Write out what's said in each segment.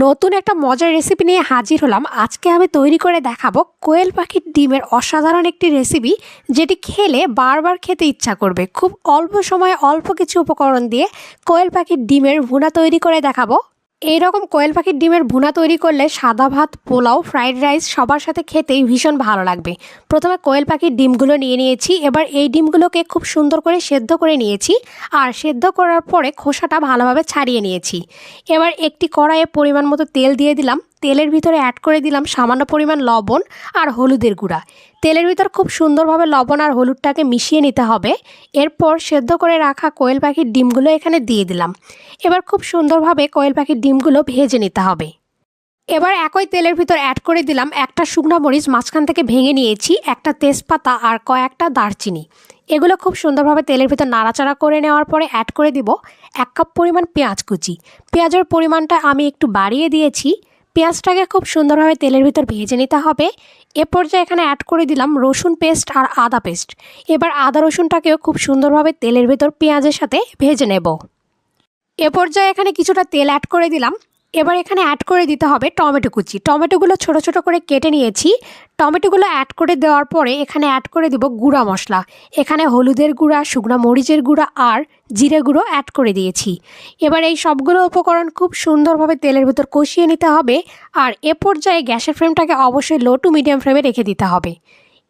নতুন একটা মজার রেসিপি নিয়ে হাজির হলাম। আজকে আমি তৈরি করে দেখাবো কোয়েল পাখির ডিমের অসাধারণ একটি রেসিপি যেটি খেলে বারবার খেতে ইচ্ছা করবে। খুব অল্প সময়ে অল্প কিছু উপকরণ দিয়ে কোয়েল পাখির ডিমের ভুনা তৈরি করে দেখাবো। এইরকম কোয়েল পাখির ডিমের ভুনা তৈরি করলে সাদা ভাত, পোলাও, ফ্রাইড রাইস সবার সাথে খেতেই ভীষণ ভালো লাগবে। প্রথমে কোয়েল পাখির ডিমগুলো নিয়ে নিয়েছি, এবার এই ডিমগুলোকে খুব সুন্দর করে সেদ্ধ করে নিয়েছি আর সেদ্ধ করার পরে খোসাটা ভালোভাবে ছাড়িয়ে নিয়েছি। এবার একটি কড়াইয়ে পরিমাণ মতো তেল দিয়ে দিলাম তেলের ভিতরে অ্যাড করে দিলাম সামান্য পরিমাণ লবণ আর হলুদের গুঁড়া। তেলের ভিতর খুব সুন্দরভাবে লবণ আর হলুদটাকে মিশিয়ে নিতে হবে। এরপর সেদ্ধ করে রাখা কোয়েল পাখির ডিমগুলো এখানে দিয়ে দিলাম। এবার খুব সুন্দরভাবে কোয়েল পাখির ডিমগুলো ভেজে নিতে হবে। এবার একই তেলের ভিতর অ্যাড করে দিলাম একটা শুকনো মরিচ, মাঝখান থেকে ভেঙে নিয়েছি একটা তেজপাতা আর কয়েকটা দারচিনি। এগুলো খুব সুন্দরভাবে তেলের ভিতর নাড়াচাড়া করে নেওয়ার পরে অ্যাড করে দিব এক কাপ পরিমাণ পেঁয়াজ কুচি। পেঁয়াজের পরিমাণটা আমি একটু বাড়িয়ে দিয়েছি। পেঁয়াজটাকে খুব সুন্দরভাবে তেলের ভিতর ভেজে নিতে হবে। এ পর্যায়ে এখানে অ্যাড করে দিলাম রসুন পেস্ট আর আদা পেস্ট এবার আদা রসুনটাকেও খুব সুন্দরভাবে তেলের ভিতর পেঁয়াজের সাথে ভেজে নেব। এ পর্যায়ে এখানে কিছুটা তেল অ্যাড করে দিলাম। এবার এখানে অ্যাড করে দিতে হবে টমেটো কুচি। টমেটোগুলো ছোট ছোট করে কেটে নিয়েছি। টমেটোগুলো অ্যাড করে দেওয়ার পরে এখানে অ্যাড করে দিব গুঁড়া মশলা। এখানে হলুদের গুঁড়া, শুকনো মরিচের গুঁড়া আর জিরে গুঁড়ো অ্যাড করে দিয়েছি। এবার এই সবগুলো উপকরণ খুব সুন্দরভাবে তেলের ভিতর কষিয়ে নিতে হবে আর এ পর্যায়ে গ্যাসের ফ্লেমটাকে অবশ্যই লো টু মিডিয়াম ফ্লেমে রেখে দিতে হবে।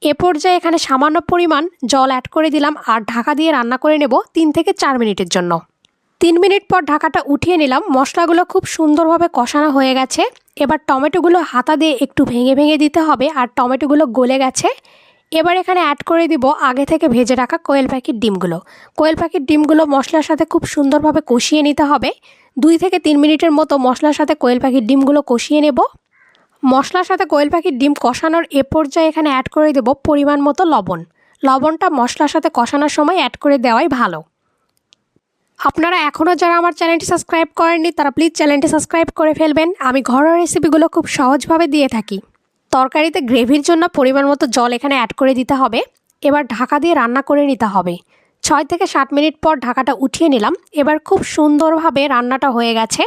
এ পর্যায়ে এখানে সামান্য পরিমাণ জল অ্যাড করে দিলাম আর ঢাকা দিয়ে রান্না করে নেব তিন থেকে চার মিনিটের জন্য। তিন মিনিট পর ঢাকাটা উঠিয়ে নিলাম। মশলাগুলো খুব সুন্দরভাবে কষানো হয়ে গেছে। এবার টমেটোগুলো হাতা দিয়ে একটু ভেঙে ভেঙে দিতে হবে আর টমেটোগুলো গলে গেছে। এবার এখানে অ্যাড করে দিব আগে থেকে ভেজে রাখা কোয়েল পাখির ডিমগুলো। কোয়েল পাখির ডিমগুলো মশলার সাথে খুব সুন্দরভাবে কষিয়ে নিতে হবে। দুই থেকে তিন মিনিটের মতো মশলার সাথে কোয়েল পাখির ডিমগুলো কষিয়ে নেব। মশলার সাথে কোয়েল পাখির ডিম কষানোর এ পর্যায়ে এখানে অ্যাড করে দেব পরিমাণ মতো লবণ। লবণটা মশলার সাথে কষানোর সময় অ্যাড করে দেওয়াই ভালো। আপনারা এখনও যারা আমার চ্যানেলটি সাবস্ক্রাইব করেননি, তারা প্লিজ চ্যানেলটি সাবস্ক্রাইব করে ফেলবেন। আমি ঘরোয়া রেসিপিগুলো খুব সহজভাবে দিয়ে থাকি। তরকারিতে গ্রেভির জন্য পরিমাণ মতো জল এখানে অ্যাড করে দিতে হবে। এবার ঢাকা দিয়ে রান্না করে নিতে হবে। ছয় থেকে সাত মিনিট পর ঢাকাটা উঠিয়ে নিলাম। এবার খুব সুন্দরভাবে রান্নাটা হয়ে গেছে।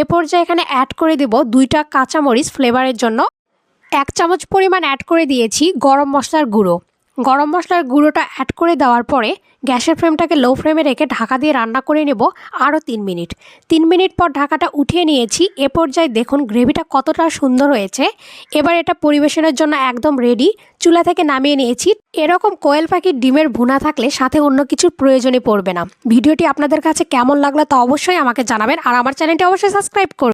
এ পর্যায়ে এখানে অ্যাড করে দিব দুইটা কাঁচামরিচ ফ্লেভারের জন্য। এক চামচ পরিমাণ অ্যাড করে দিয়েছি গরম মশলার গুঁড়ো। গরম মশলার গুঁড়োটা অ্যাড করে দেওয়ার পরে গ্যাসের ফ্লেমটাকে লো ফ্লেমে রেখে ঢাকা দিয়ে রান্না করে নেব আরও তিন মিনিট। তিন মিনিট পর ঢাকাটা উঠিয়ে নিয়েছি। এ পর্যায়ে দেখুন গ্রেভিটা কতটা সুন্দর হয়েছে। এবার এটা পরিবেশনের জন্য একদম রেডি চুলা থেকে নামিয়ে নিয়েছি। এরকম কোয়েল পাখির ডিমের ভুনা থাকলে সাথে অন্য কিছুর প্রয়োজনই পড়বে না। ভিডিওটি আপনাদের কাছে কেমন লাগল তা অবশ্যই আমাকে জানাবেন আর আমার চ্যানেলটি অবশ্যই সাবস্ক্রাইব করবেন